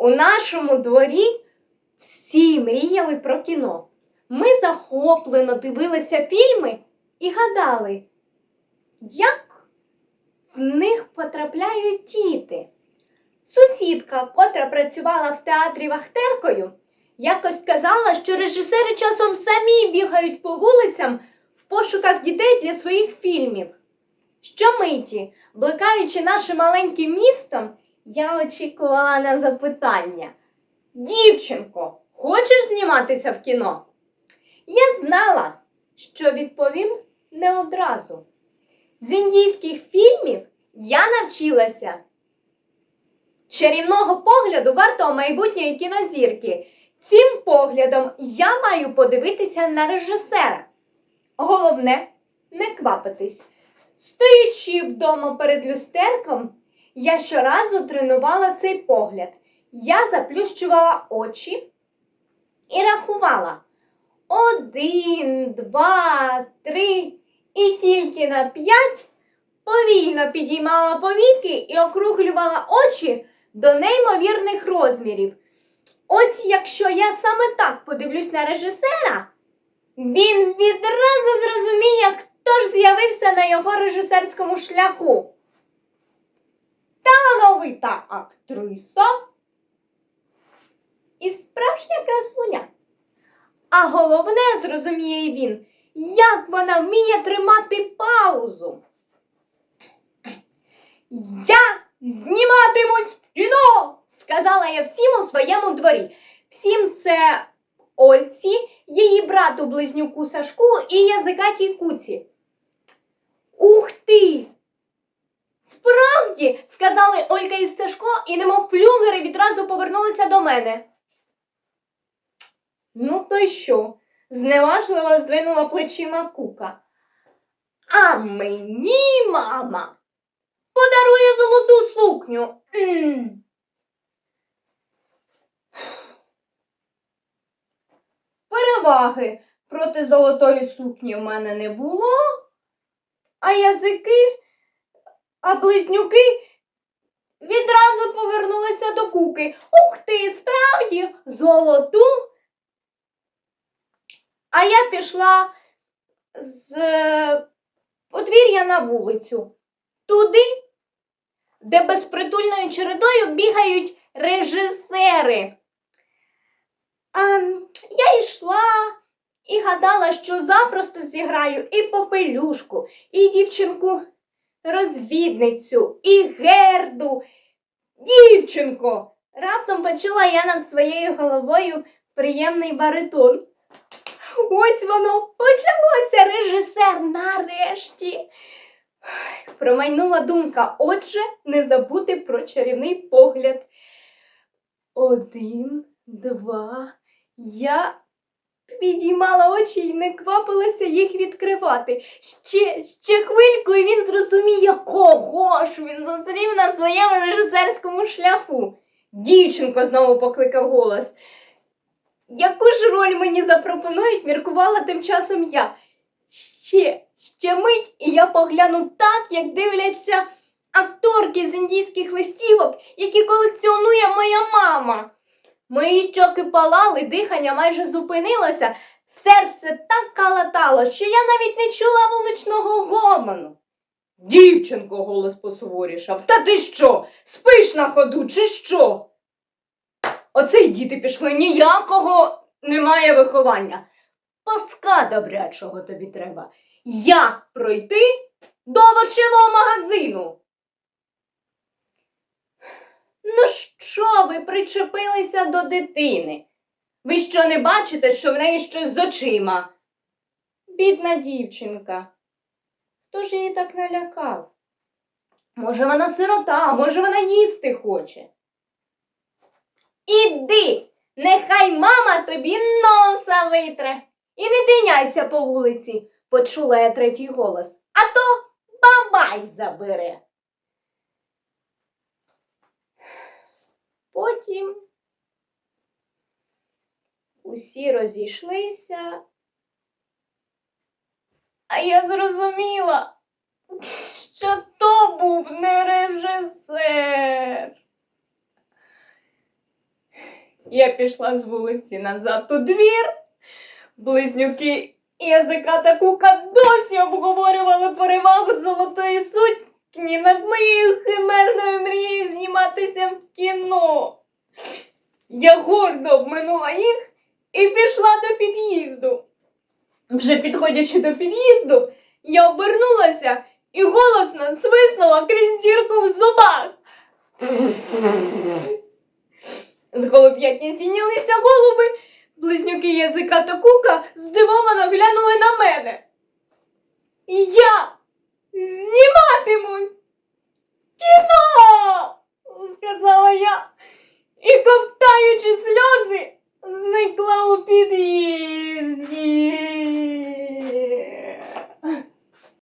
У нашому дворі всі мріяли про кіно. Ми захоплено дивилися фільми і гадали, як в них потрапляють діти. Сусідка, котра працювала в театрі вахтеркою, якось сказала, що режисери часом самі бігають по вулицям в пошуках дітей для своїх фільмів. Щомиті, бликаючи нашим маленьким містом, я очікувала на запитання. Дівчинко, хочеш зніматися в кіно? Я знала, що відповім не одразу. З індійських фільмів я навчилася чарівного погляду вартого майбутньої кінозірки. Цим поглядом я маю подивитися на режисера. Головне не квапитись. Стоячи вдома перед люстерком, я щоразу тренувала цей погляд. Я заплющувала очі і рахувала один, два, три, і тільки на п'ять повільно підіймала повіки і округлювала очі до неймовірних розмірів. Ось якщо я саме так подивлюсь на режисера, він відразу зрозуміє, хто ж з'явився на його режисерському шляху. Талановита актриса і справжня красуня. А головне, зрозуміє він, як вона вміє тримати паузу. Я зніматимусь в кіно, сказала я всім у своєму дворі. Всім це Ольці, її брату близнюку Сашку і язикатій куці. Ух ти! Справді, сказали Олька і Сашко, і немов флюгери відразу повернулися до мене. Ну, то й що? зневажливо здвинула плечима кука. А мені, мама, подарує золоту сукню. Переваги проти золотої сукні в мене не було, а язики, а близнюки відразу повернулися до куки. Ух ти, справді, золоту. А я пішла з е, подвір'я на вулицю, туди, де безпритульною чередою бігають режисери. А я йшла і гадала, що запросто зіграю і попелюшку, і дівчинку розвідницю, і герду. Дівчинко! Раптом почула я над своєю головою приємний баритон. Ось воно почалося, режисер, нарешті. Промайнула думка, отже, не забути про чарівний погляд. Один, два. Я підіймала очі і не квапилася їх відкривати. Ще, ще хвильку, і він зрозуміє, кого ж він зустрів на своєму режисерському шляху. Дівчинко знову покликав голос. Яку ж роль мені запропонують, міркувала тим часом я. Ще, ще мить, і я погляну так, як дивляться акторки з індійських листівок, які колекціонує моя мама. Мої щоки палали, дихання майже зупинилося, серце так калатало, що я навіть не чула вуличного гомону. Дівчинко, голос посуворішав, та ти що? Спиш на ходу, чи що? Оце й діти пішли ніякого немає виховання. Паска добрячого тобі треба. Як пройти до овочевого магазину? Ну що причепилися до дитини? Ви що не бачите, що в неї щось з очима? Бідна дівчинка. Хто ж її так налякав? Може, вона сирота, може, вона їсти хоче. Іди, нехай мама тобі носа витре. І не тиняйся по вулиці, почула я третій голос. А то бабай забере. Потім усі розійшлися, а я зрозуміла, що то був не режисер. Я пішла з вулиці назад у двір. Близнюки язика та кука досі обговорювали перевагу золотої сутні над моєю химерною мрією зніматися в кіно. Я гордо обминула їх і пішла до під'їзду. Вже підходячи до під'їзду, я обернулася і голосно свиснула крізь дірку в зубах. З голуб'ятні здійнялися голуби, близнюки язика та кука здивовано глянули на мене. І я зніматимуть кіно, сказала я. І, ковтаючи сльози, зникла у під'їзді.